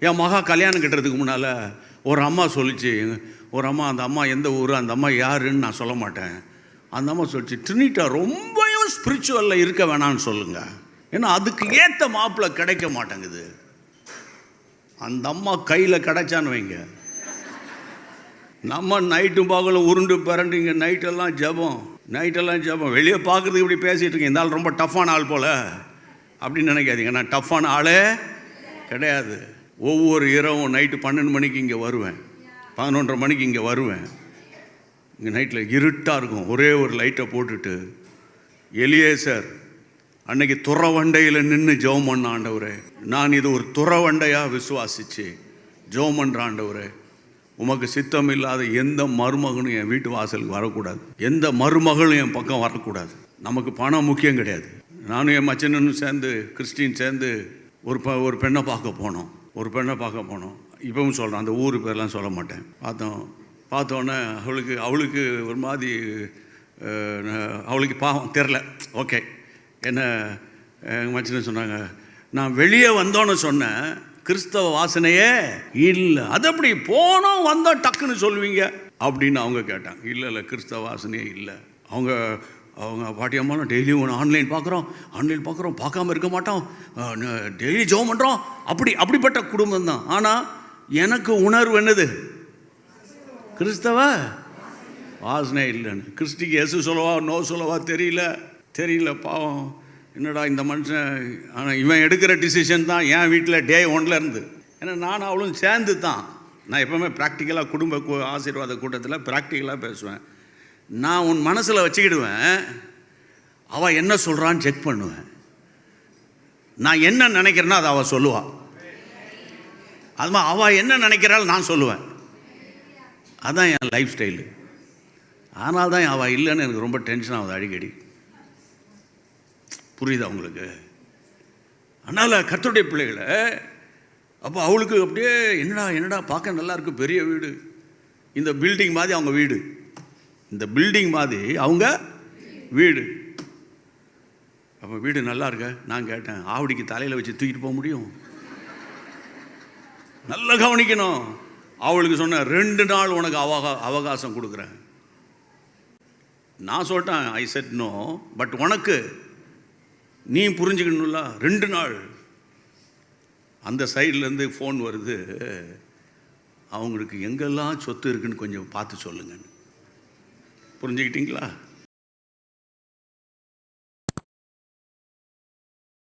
என் மகா கல்யாணம் கட்டுறதுக்கு முன்னால் ஒரு அம்மா சொல்லிச்சு ஒரு அம்மா அந்த அம்மா எந்த ஊர் அந்த அம்மா யாருன்னு நான் சொல்ல மாட்டேன். அந்த அம்மா சொல்லிச்சு ட்ரினிட்டா ரொம்பவும் ஸ்பிரிச்சுவலில் இருக்க வேணாம்னு சொல்லுங்க. ஏன்னா அதுக்கு ஏற்ற மாப்பிள்ளை கிடைக்க மாட்டேங்குது. அந்த அம்மா கையில் கிடைச்சான்னு வைங்க. நம்ம நைட்டும் பகலும் உருண்டு பிறண்டிங்க நைட்டெல்லாம் ஜெபம் நைட்டெல்லாம் ஜெபம். வெளியே பார்க்குறதுக்கு இப்படி பேசிகிட்டு இருக்கேன் இந்த ஆள் ரொம்ப டஃப்பான ஆள் போல். அப்படின்னு நினைக்காதீங்க. நான் டஃப்பான ஆளே கிடையாது. ஒவ்வொரு இரவும் நைட்டு பன்னெண்டு மணிக்கு இங்கே வருவேன். பதினொன்றரை மணிக்கு இங்கே வருவேன். இங்கே நைட்டில் இருட்டாக இருக்கும். ஒரே ஒரு லைட்டை போட்டுட்டு. எலியே சார் அன்னைக்கு துறவண்டையில் நின்று ஜெபம் பண்ண ஆண்டவரே நான் இது ஒரு துறவண்டையாக விசுவாசிச்சு. ஜெபம் பண்ணுற ஆண்டவரே உமக்கு சித்தம் இல்லாத எந்த மருமகனும் என் வீட்டு வாசலுக்கு வரக்கூடாது. எந்த மருமகளும் என் பக்கம் வரக்கூடாது. நமக்கு பணம் முக்கியம் கிடையாது. நானும் என் மச்சனும் சேர்ந்து கிறிஸ்டின் சேர்ந்து ஒரு ப ஒரு பெண்ணை பார்க்க போனோம். ஒரு பெண்ணை பார்க்க போனோம். இப்பவும் சொல்கிறேன் அந்த ஊர் பேர்லாம் சொல்ல மாட்டேன். பார்த்தோம். பார்த்தோன்னே அவளுக்கு அவளுக்கு ஒரு மாதிரி அவளுக்கு பாவம் தெரில. ஓகே. என்ன எங்கள் மச்சின சொன்னாங்க நான் வெளியே வந்தோன்னு சொன்னேன். கிறிஸ்தவ வாசனையே இல்லை. அது அப்படி போனோம் வந்தோம் டக்குன்னு சொல்லுவீங்க? அப்படின்னு அவங்க கேட்டாங்க. இல்லை இல்லை கிறிஸ்தவ வாசனையே இல்லை. அவங்க அவங்க பாட்டியம்மாலாம் டெய்லியும் ஒன்று ஆன்லைன் பார்க்குறோம். ஆன்லைன் பார்க்குறோம். பார்க்காம இருக்க மாட்டோம். டெய்லி ஜோ பண்ணுறோம் அப்படி அப்படிப்பட்ட குடும்பம் தான். ஆனால் எனக்கு உணர்வு என்னது? கிறிஸ்தவ? வாசனை இல்லைன்னு. கிறிஸ்டிக்கு எசு சொல்லவா நோ சொல்லவா தெரியல. தெரியல பாவம். என்னடா இந்த மனுஷன்? ஆனால் இவன் எடுக்கிற டிசிஷன் தான் என் வீட்டில் டே ஒன்ல இருந்து. ஏன்னா நானும் அவளும் சேர்ந்து தான் நான் எப்பவுமே ப்ராக்டிக்கலாக குடும்ப ஆசீர்வாத கூட்டத்தில் ப்ராக்டிக்கலாக பேசுவேன். நான் உன் மனசில் வச்சுக்கிடுவேன். அவள் என்ன சொல்கிறான்னு செக் பண்ணுவேன். நான் என்ன நினைக்கிறேன்னா அதை அவள் சொல்லுவாள் அதுமா அவள் என்ன நினைக்கிறாள் நான் சொல்லுவேன். அதுதான் என் லைஃப் ஸ்டைலு ஆனால் தான் அவள் இல்லைன்னு எனக்கு ரொம்ப டென்ஷன் ஆகுது அடிக்கடி. புரியுதா உங்களுக்கு? அதனால் கர்த்தருடைய பிள்ளைகளை அப்போ அவளுக்கு அப்படியே என்னடா என்னடா பார்க்க நல்லாயிருக்கு பெரிய வீடு. இந்த பில்டிங் மாதிரி அவங்க வீடு. இந்த பில்டிங் மாதிரி அவங்க வீடு. அப்போ வீடு நல்லா இருக்க? நான் கேட்டேன் ஆவடிக்கு தலையில் வச்சு தூக்கிட்டு போக முடியும்? நல்லா கவனிக்கணும். அவளுக்கு சொன்ன ரெண்டு நாள் உனக்கு அவகா அவகாசம் கொடுக்குறேன். நான் சொல்லிட்டேன் ஐ செட் நோ பட் உனக்கு நீ புரிஞ்சுக்கணும்ல ரெண்டு நாள். அந்த சைட்லேருந்து ஃபோன் வருது. அவங்களுக்கு எங்கெல்லாம் சொத்து இருக்குன்னு கொஞ்சம் பார்த்து சொல்லுங்கன்னு. புரிஞ்சுக்கிட்டீங்களா?